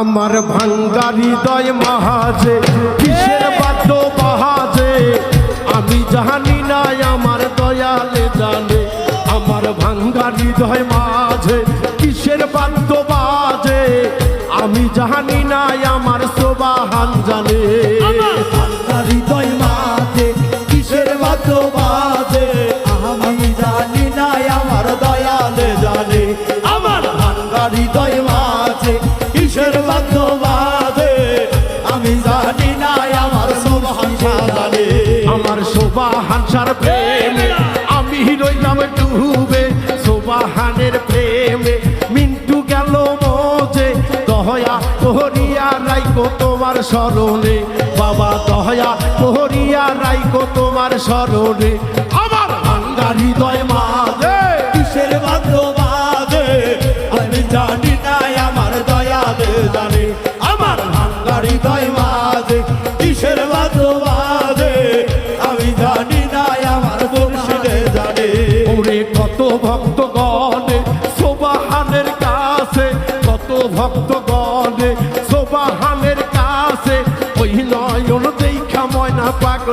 আমার ভাঙ্গা হৃদয় মাহাজে, কিসের বাদ্য বাহাজে আমি জানি না আমার দয়ালে জানে, আমার ভাঙ্গা হৃদয় মাঝে, কিসের বাদ্য বাজে? আমি জানি না আমার সোবাহান জানে। আমার হৃদয় মাঝে, কিসের বাদ্য বাজে? মিন্টু গেল মজে। দহয়া কোহরিয়া রাইকো তোমার স্মরণে। বাবা, দহয়া কোহরিয়া রাইকো তোমার স্মরণে। আমার ভাঙ্গা হৃদয় মাঝে, কিসের বাদ্য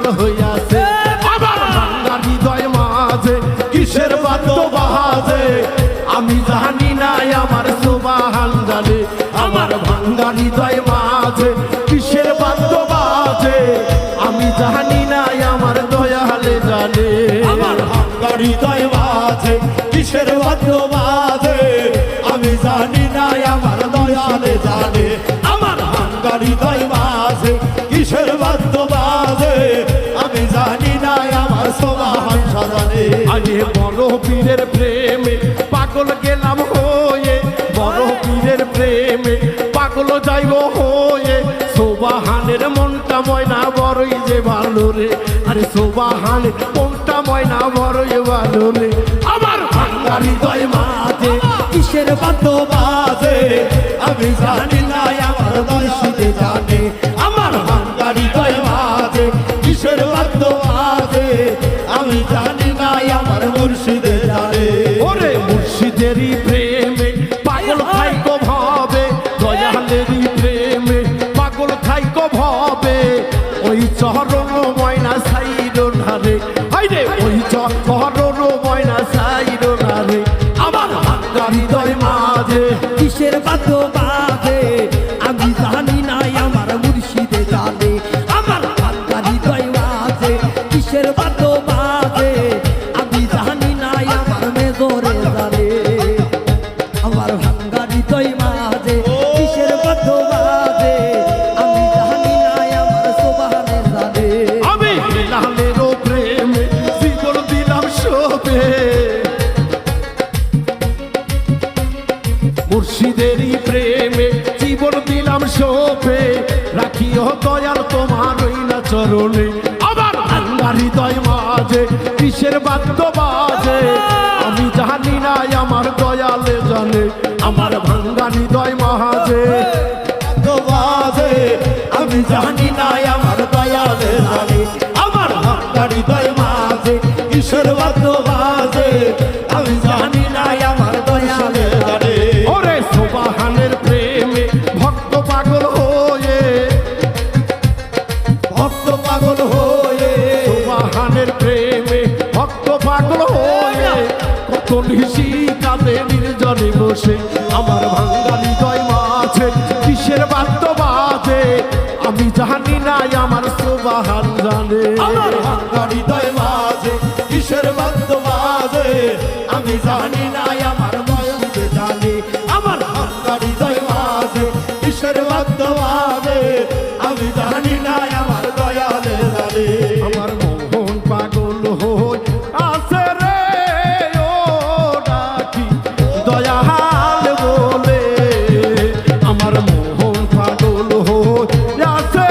পাগল হইয়াছে। আমার ভাঙ্গা হৃদয় মাঝে কিসের বাদ্য বাজে? আমি জানি না আমার সোবাহান জানে। আমার ভাঙ্গা হৃদয় মাঝে আরে বড় পীরের প্রেমে পাগল গেলাম হয়ে, বড় পীরের প্রেমে পাগল যাইব হয়ে। সোবাহানের মনটা ময়না বড়ই যে ভালো রে, আরে সোবাহানের মনটা ময়না বড়ই ভালো রে। আমার ভাঙ্গা হৃদয় মাঝে, কিসের বাদ্য বাজে, আমি জানি না আমার ওই চরণ ময়না সাইড নারে। হাইরে। ওই চরণ ময়না সাইড নারে। আমার হাঙ্গা হৃদয় মাঝে। কিসের বাদ্য বাজে শোভে রাখিও দয়াল তোমার না চরণে। আবার ভাঙ্গা হৃদয় মাঝে, কিসের বাদ্য বাজে? আমি জানি না আমার দয়ালে জানে, আমার ভাঙ্গা হৃদয় মাঝে। বাজে, আমি জানি না আমার দয়ালে জানে, আমার ভাঙ্গা হৃদয় মাঝে, কিসের বাদ্য বসে, আমার ভাঙ্গালি হৃদয় মাঝে, কিসের বাদ্য বাজে? আমি জানি না আমার সুবাহান জানে। আমার ভাঙ্গালি হৃদয় মাঝে, কিসের বাদ্য বাজে? আমি জানি না আমার Now say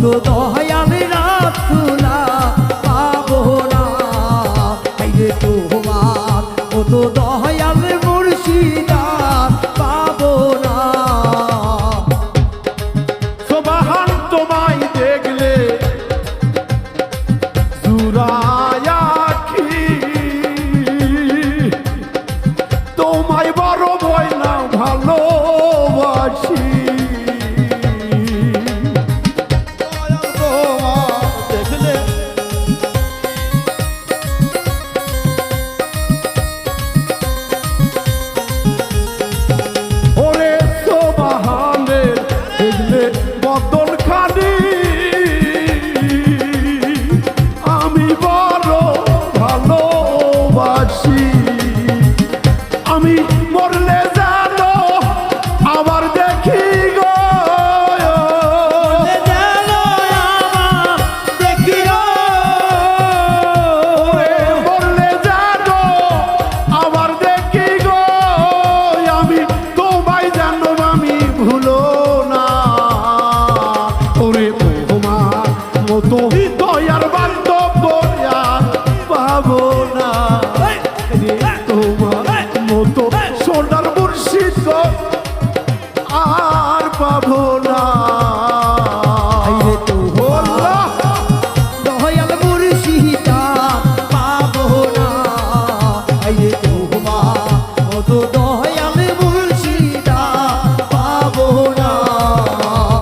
고도 পদ্ম